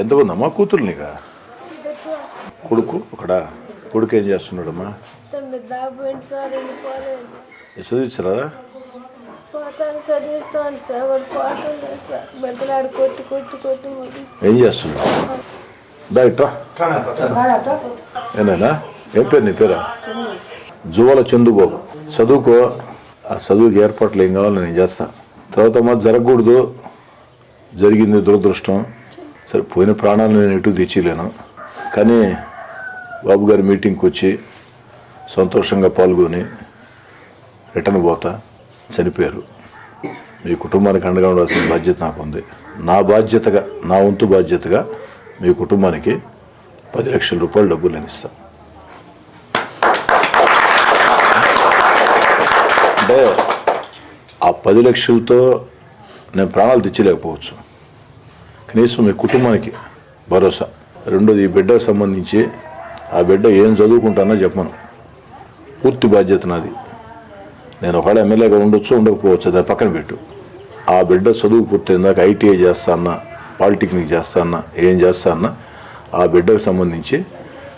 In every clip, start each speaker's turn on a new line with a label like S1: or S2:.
S1: ఎంతమందమ్మా కూతురు నీకా కొడుకు ఒకడా? కొడుకు ఏం చేస్తున్నాడమ్మా? చదివించరా? ఏం ఏనాయనా? ఏం పేరు నీ పేరా? జువల చందుబాబు. చదువుకో. ఆ చదువుకి ఏర్పాట్లు ఏం కావాలో నేను చేస్తా. తర్వాత మా జరగకూడదు. జరిగింది దురదృష్టం. సరే పోయిన ప్రాణాలు నేను ఎటు తెచ్చిలేను కానీ బాబు గారి మీటింగ్కి వచ్చి సంతోషంగా పాల్గొని రిటర్న్ పోతా చనిపోయారు. మీ కుటుంబానికి అండగా ఉండాల్సిన బాధ్యత నాకు ఉంది నా బాధ్యతగా నా వంతు బాధ్యతగా మీ కుటుంబానికి పది లక్షల రూపాయలు డబ్బులు నేను ఇస్తాను అంటే ఆ పది లక్షలతో నేను ప్రాణాలు తెచ్చలేకపోవచ్చు కనీసం మీ కుటుంబానికి భరోసా. రెండోది ఈ బిడ్డకు సంబంధించి ఆ బిడ్డ ఏం చదువుకుంటానో చెప్పను. పూర్తి బాధ్యత నాది. నేను ఒకవేళ ఎమ్మెల్యేగా ఉండొచ్చు ఉండకపోవచ్చు దాన్ని పక్కన పెట్టు. ఆ బిడ్డ చదువు పూర్తయిందాక ఐటీఐ చేస్తా అన్నా పాలిటెక్నిక్ చేస్తా అన్నా ఏం చేస్తా అన్నా ఆ బిడ్డకు సంబంధించి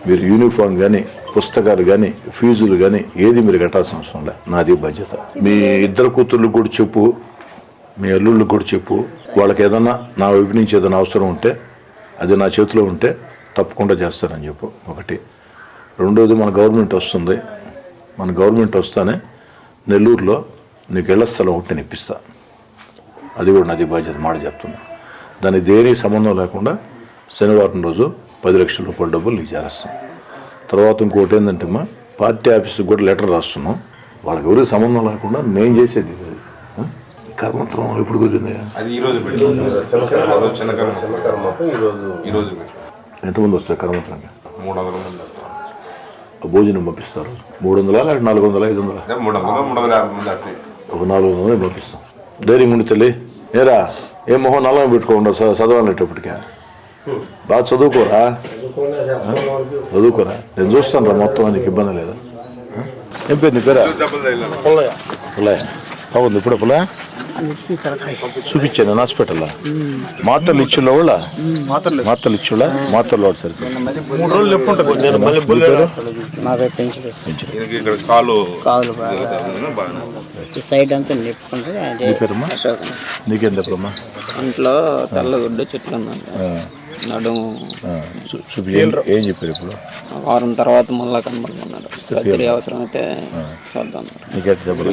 S1: మీరు యూనిఫామ్ కానీ పుస్తకాలు కానీ ఫీజులు కానీ ఏది మీరు కట్టాల్సిన అవసరం లే. నాది బాధ్యత. మీ ఇద్దరు కూతుర్లకు కూడా చెప్పు. మీ అల్లుళ్ళకి కూడా చెప్పు వాళ్ళకి ఏదన్నా నా వైపు నుంచి ఏదైనా అవసరం ఉంటే అది నా చేతిలో ఉంటే తప్పకుండా చేస్తానని చెప్పు. ఒకటి. రెండోది మన గవర్నమెంట్ వస్తుంది. మన గవర్నమెంట్ వస్తానే నెల్లూరులో నీకు ఇళ్ళ స్థలం ఒకటి నేను ఇప్పిస్తా అది కూడా నాది బాధ్యత మాట చెప్తున్నా. దానికి దేనికి సంబంధం లేకుండా శనివారం రోజు పది లక్షల రూపాయల డబ్బులు నీకు చేరేస్తాం. తర్వాత ఇంకోటి ఏంటంటే అమ్మా పార్టీ ఆఫీస్కి కూడా లెటర్ రాస్తున్నాం. వాళ్ళకి ఎవరికి సంబంధం లేకుండా నేను చేసేది కర్మంత్రం ఎప్పుడు కుదిరింది?
S2: అది ఈ రోజు చిన్న కర్మ. ఈ రోజు
S1: ఎంతమంది వస్తారు కర్మంత్రంగా
S2: మూడు వందల మంది వస్తారు.
S1: భోజనం పంపిస్తారు. మూడు వందల లేకపోతే నాలుగు వందల ఐదు వందల
S2: అదే మూడు వందల మూడు వందల యాభై మంది అట్లా.
S1: ఒక నాలుగు వందలు పంపిస్తాం. ధైర్యం ఉండి తల్లి. ఏరా ఏ మొహం నల్లం పెట్టుకోకుండా చ- చదవాలనేటప్పటికే? బాగా చదువుకోరా? చదువుకోరా? నేను చూస్తాను రా మొత్తం నీకు ఇబ్బంది లేదా? ఏం పేరు నీ పేరా?
S2: తగిలాను
S1: పుల్లయ్య. బాగుంది ఇప్పుడు పుల్ల చూపించాను హాస్పిటల్ మాత్రలు ఇచ్చిళ్ళ వాళ్ళ మాత్రలు. ఇచ్చిళ్ళ మాత్రలు వాడు
S3: మూడు రోజులు ఎప్పుడు
S2: కాలు
S4: సైడ్ అంతా
S1: నీకేం చెప్పమ్మా
S4: ఇంట్లో తెల్లగుడ్డు చెట్లు నడుము.
S1: ఏం ఏం చెప్పారు ఇప్పుడు?
S4: వారం తర్వాత మళ్ళా కనబడుతున్నాడు. సర్జరీ అవసరం అయితే చూద్దాం.
S1: నీకైతే దెబ్బలు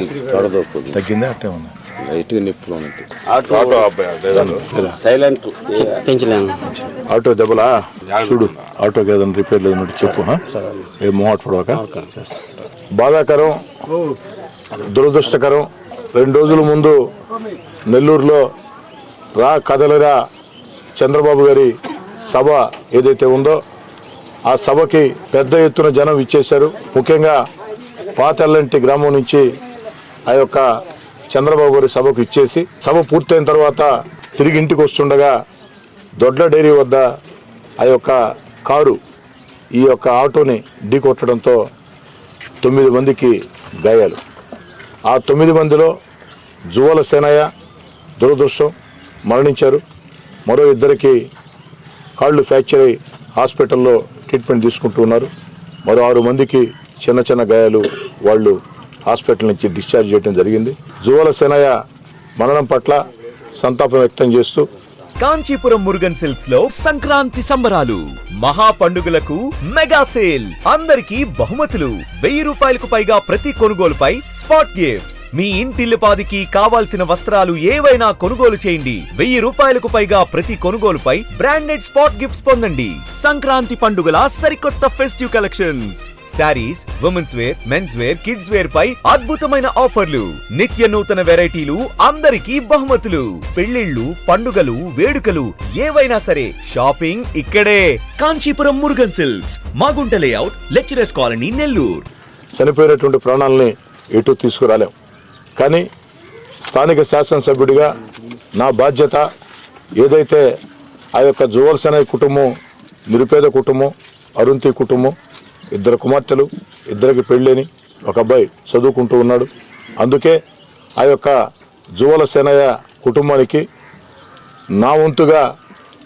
S1: తగ్గిందా? అట్టే ఉంది?
S3: లైట్గా నిప్పులు
S2: ఆటో అబ్బాయి లేదా?
S3: సైలెంట్.
S4: పెంచలేము.
S1: ఆటో దెబ్బలా? చూడు ఆటోకి ఏదైనా రిపేర్ లేదన్నట్టు చెప్పు ఆ? ఏ మొహట్ పడవక. బాధాకరం దురదృష్టకరం రెండు రోజుల ముందు నెల్లూరులో రా కదలరా చంద్రబాబు గారి సభ ఏదైతే ఉందో ఆ సభకి పెద్ద ఎత్తున జనం ఇచ్చేశారు. ముఖ్యంగా పాతెల్లంటి గ్రామం నుంచి ఆ యొక్క చంద్రబాబు గారి సభకు ఇచ్చేసి సభ పూర్తయిన తర్వాత తిరిగి ఇంటికి వస్తుండగా దొడ్ల డైరీ వద్ద ఆ యొక్క కారు ఈ యొక్క ఆటోని ఢీకొట్టడంతో తొమ్మిది మందికి గాయాలు. ఆ తొమ్మిది మందిలో జువల సేనయ్య దురదృష్టం మరణించారు. మరో ఇద్దరికి కాళ్ళు ఫ్రాక్చర్ అయి హాస్పిటల్లో ట్రీట్మెంట్ తీసుకుంటూ ఉన్నారు. మరో ఆరు మందికి చిన్న చిన్న గాయాలు వాళ్ళు హాస్పిటల్ నుంచి డిశ్చార్జ్ చేయడం జరిగింది. జువల సెనయ మరణం పట్ల సంతాపం వ్యక్తం చేస్తూ
S5: కాంచీపురం మురుగన్ సిల్క్స్లో సంక్రాంతి సంబరాలు. మహా పండుగలకు మెగా సేల్. అందరికీ బహుమతులు. వెయ్యి రూపాయలకు పైగా ప్రతి కొనుగోలుపై స్పాట్ గిఫ్ట్స్. మీ ఇంటిల్లిపాదికి కావాల్సిన వస్త్రాలు ఏవైనా కొనుగోలు చేయండి. వెయ్యి రూపాయలకు పైగా ప్రతి కొనుగోలుపై బ్రాండెడ్ స్పాట్ గిఫ్ట్స్ పొందండి. సంక్రాంతి పండుగల సరికొత్త festive collections. Saris women's wear men's wear kids wear పై అద్భుతమైన ఆఫర్లు. నిత్య నూతన వెరైటీలు అందరికీ బహుమతులు. పెళ్ళిళ్ళు పండుగలు వేడుకలు ఏవైనా సరే షాపింగ్ ఇక్కడే. Kanchipuram Murugan silks Magunta layout lecturers colony Nellore.
S1: చనిపోయినటువంటి ప్రాణాలని ఎటు తీసుకురాలేం. కానీ స్థానిక శాసనసభ్యుడిగా నా బాధ్యత ఏదైతే ఆ యొక్క జువల్సనై కుటుంబం నిరుపేద కుటుంబం అరుంతి కుటుంబం ఇద్దరు కుమార్తెలు ఇద్దరికి పెళ్ళని ఒక అబ్బాయి చదువుకుంటూ ఉన్నాడు. అందుకే ఆ యొక్క జువల సేనయ్య కుటుంబానికి నా వంతుగా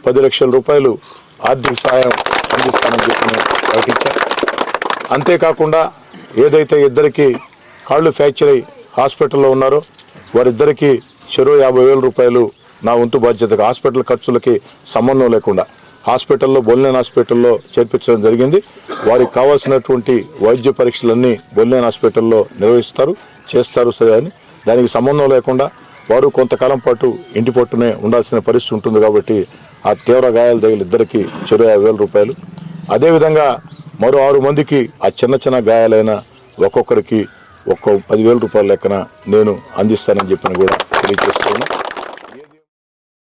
S1: పది లక్షల రూపాయలు ఆర్థిక సహాయం అందిస్తానని చెప్పి ప్రకటించాను అంతేకాకుండా ఏదైతే ఇద్దరికి కాళ్ళు ఫ్రాక్చర్ అయి హాస్పిటల్లో ఉన్నారో వారిద్దరికీ చెరో యాభై వేల రూపాయలు నా వంతు బాధ్యతగా హాస్పిటల్ ఖర్చులకి సంబంధం లేకుండా హాస్పిటల్లో బొల్లేన్ హాస్పిటల్లో చేర్పించడం జరిగింది. వారికి కావాల్సినటువంటి వైద్య పరీక్షలన్నీ బొల్లేన్ హాస్పిటల్లో నిర్వహిస్తారు చేస్తారు సరే అని. దానికి సంబంధం లేకుండా వారు కొంతకాలం పాటు ఇంటి పట్టునే ఉండాల్సిన పరిస్థితి ఉంటుంది కాబట్టి ఆ తీవ్ర గాయాలు తగిలి ఇద్దరికి చెరు యాభై వేల రూపాయలు. అదేవిధంగా మరో ఆరు మందికి ఆ చిన్న చిన్న గాయాలైన ఒక్కొక్కరికి ఒక్కో పదివేల రూపాయల లెక్కన నేను అందిస్తానని చెప్పిన కూడా తెలియజేస్తున్నాను.